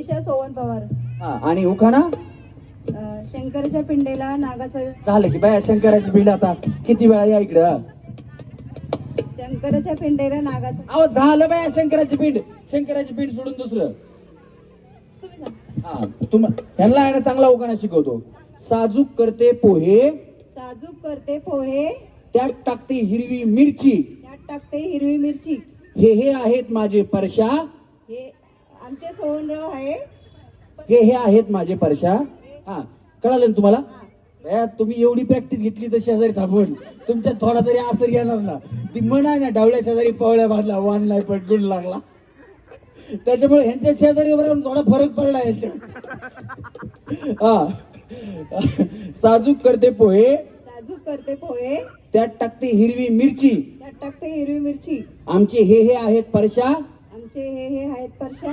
मनीषा सोवन पवार. हा आणि उखाणा? अं, शंकरच्या पिंडेला नागाचं झालं की बाया शंकराची पिंड आता. किती वेळा या इकडं? हा. शंकरच्या पिंडेला नागाचं अहो झालं बाया शंकराची पिंड. शंकराची पिंड सोडून दुसरं. हा तुम ह्यांना आहे ना चांगला उखाणा शिकवतो. साजूक करते पोहे. साजूक करते पोहे. त्यात टाकते हिरवी मिरची. त्यात टाकते हिरवी मिरची. हे हे आहेत माझे परशा. हे आमचे सोहनराव आहे. हे हे आहेत माझे परशा. हा कळालं ना तुम्हाला? ए, तुम्ही एवढी प्रॅक्टिस घेतली तर शेजारी थांबून. तुमच्यात थोडा तरी असर येणार ना. ती म्हण आहे ना डावल्या शेजारी पवळ्या बाजला वान नाही गुण लागला. त्याच्यामुळे ह्यांच्या शेजारी उभं राहून थोडा फरक पडला यांच्या हा. साजूक करते पोहे. साजूक करते पोहे. त्यात टाकते हिरवी मिरची. त्यात टाकते हिरवी मिरची. आमचे हे हे आहेत परशा. आमचे हे हे आहेत परशा.